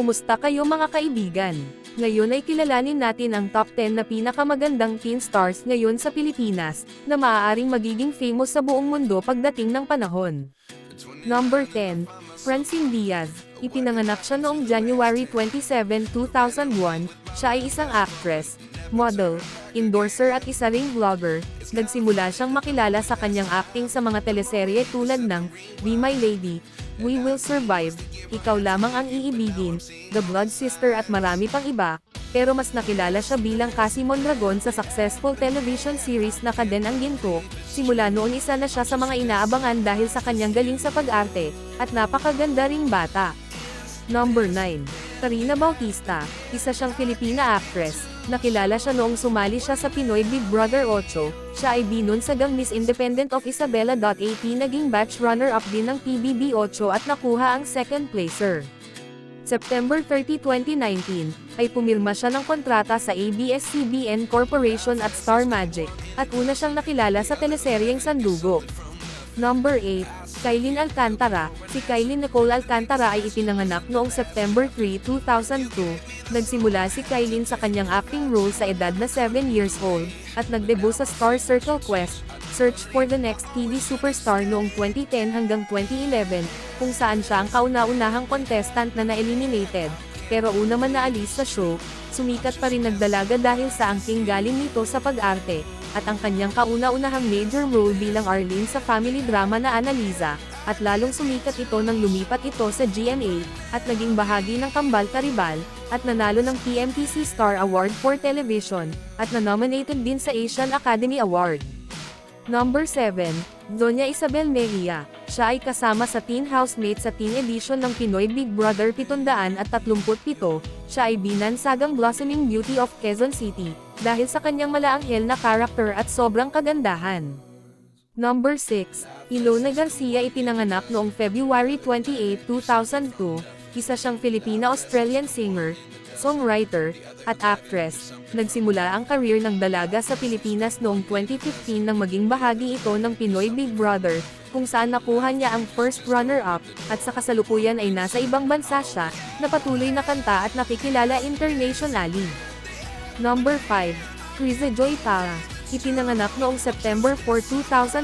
Kumusta kayo mga kaibigan? Ngayon ay kilalanin natin ang top 10 na pinakamagandang teen stars ngayon sa Pilipinas, na maaaring magiging famous sa buong mundo pagdating ng panahon. Number 10, Francine Diaz. Ipinanganak siya noong January 27, 2001. Siya ay isang actress, model, endorser at isa ring vlogger. Nagsimula siyang makilala sa kanyang acting sa mga teleserye tulad ng Be My Lady, We Will Survive, Ikaw Lamang Ang Iibigin, The Blood Sister at marami pang iba, pero mas nakilala siya bilang Cassie Mondragon sa successful television series na Kaden ang Ginto, simula noon isa na siya sa mga inaabangan dahil sa kanyang galing sa pag-arte, at napakaganda ring bata. Number 9. Karina Bautista, isa siyang Filipina actress. Nakilala siya noong sumali siya sa Pinoy Big Brother 8. Siya ay binunsagang Miss Independent of Isabela.at naging batch runner-up din ng PBB 8 at nakuha ang second placer. September 30, 2019, ay pumirma siya ng kontrata sa ABS-CBN Corporation at Star Magic, at una siyang nakilala sa teleseryeng Sandugo. Number 8, Kailin Alcantara. Si Kailin Nicole Alcantara ay ipinanganak noong September 3, 2002. Nagsimula si Kailin sa kanyang acting role sa edad na 7 years old, at nagdebut sa Star Circle Quest, Search for the Next TV Superstar noong 2010 hanggang 2011, kung saan siya ang kauna-unahang contestant na na-eliminated. Pero una man naalis sa show, sumikat pa rin nagdalaga dahil sa angking galing nito sa pag-arte, at ang kanyang kauna-unahang major role bilang Arlene sa family drama na Annalisa, at lalong sumikat ito nang lumipat ito sa GMA, at naging bahagi ng Kambal Karibal, at nanalo ng PMTC Star Award for Television, at na-nominated din sa Asian Academy Award. Number 7, Doña Isabel Mejia. Siya ay kasama sa teen housemate sa teen edition ng Pinoy Big Brother 737. Siya ay binansagang blossoming beauty of Quezon City, dahil sa kanyang malaanghel na character at sobrang kagandahan. Number 6, Ilona Garcia ipinanganak noong February 28, 2002, isa siyang Filipina-Australian singer, songwriter, at actress. Nagsimula ang career ng dalaga sa Pilipinas noong 2015 nang maging bahagi ito ng Pinoy Big Brother, kung saan nakuha niya ang first runner-up, at sa kasalukuyan ay nasa ibang bansa siya, na patuloy na kanta at nakikilala internationally. Number 5, Criza Joy Tara. Ipinanganak noong September 4,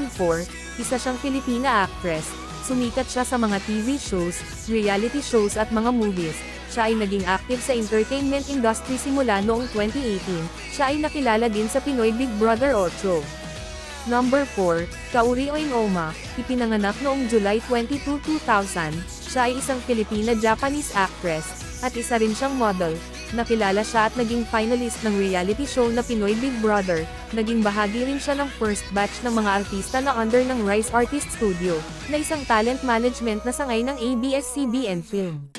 2004, isa siyang Filipina actress. Sumikat siya sa mga TV shows, reality shows at mga movies. Siya ay naging active sa entertainment industry simula noong 2018. Siya ay nakilala din sa Pinoy Big Brother 8. Number 4, Kauri Oinoma, ipinanganak noong July 22, 2000, siya ay isang Filipina-Japanese actress, at isa rin siyang model. Nakilala siya at naging finalist ng reality show na Pinoy Big Brother, naging bahagi rin siya ng first batch ng mga artista na under ng Rise Artist Studio, na isang talent management na sangay ng ABS-CBN Film.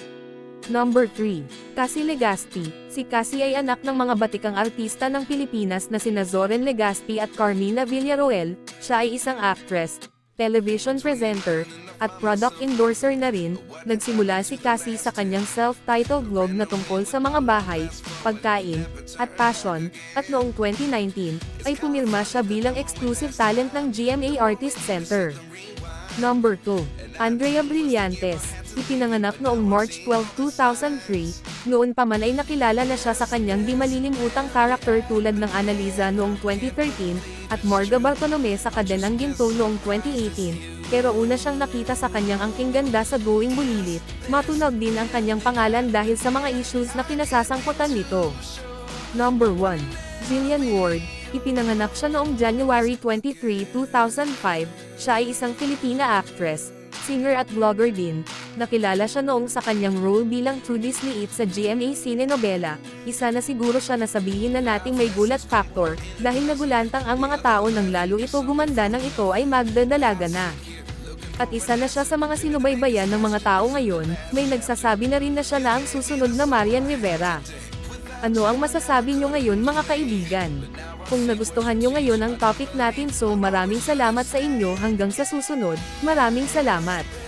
Number 3. Cassie Legaspi. Si Cassie ay anak ng mga batikang artista ng Pilipinas na sina Zoren Legaspi at Carmina Villaroel. Siya ay isang actress, television presenter, at product endorser na rin. Nagsimula si Cassie sa kanyang self-titled blog na tungkol sa mga bahay, pagkain, at passion, at noong 2019, ay pumirma siya bilang exclusive talent ng GMA Artist Center. Number 2. Andrea Brillantes. Ipinanganak noong March 12, 2003. Noon pa man ay nakilala na siya sa kanyang di malilimutang karakter tulad ng Annalisa noong 2013, at Morga Bartolome sa Kadenang Ginto noong 2018. Pero una siyang nakita sa kanyang angking ganda sa Going Bulilit, matunog din ang kanyang pangalan dahil sa mga issues na pinasasangkutan nito. Number 1. Jillian Ward. Ipinanganak siya noong January 23, 2005. Siya ay isang Filipina actress, singer at vlogger din. Nakilala siya noong sa kanyang role bilang Trudy Sliit sa GMA Cine Novela. Isa na siguro siya na sabihin na nating may gulat factor, dahil nagulantang ang mga tao nang lalo ito gumanda ng ito ay magdadalaga na. At isa na siya sa mga sinubaybayan ng mga tao ngayon, may nagsasabi na rin na siya na ang susunod na Marian Rivera. Ano ang masasabi nyo ngayon mga kaibigan? Kung nagustuhan nyo ngayon ang topic natin. So maraming salamat sa inyo. Hanggang sa susunod, maraming salamat.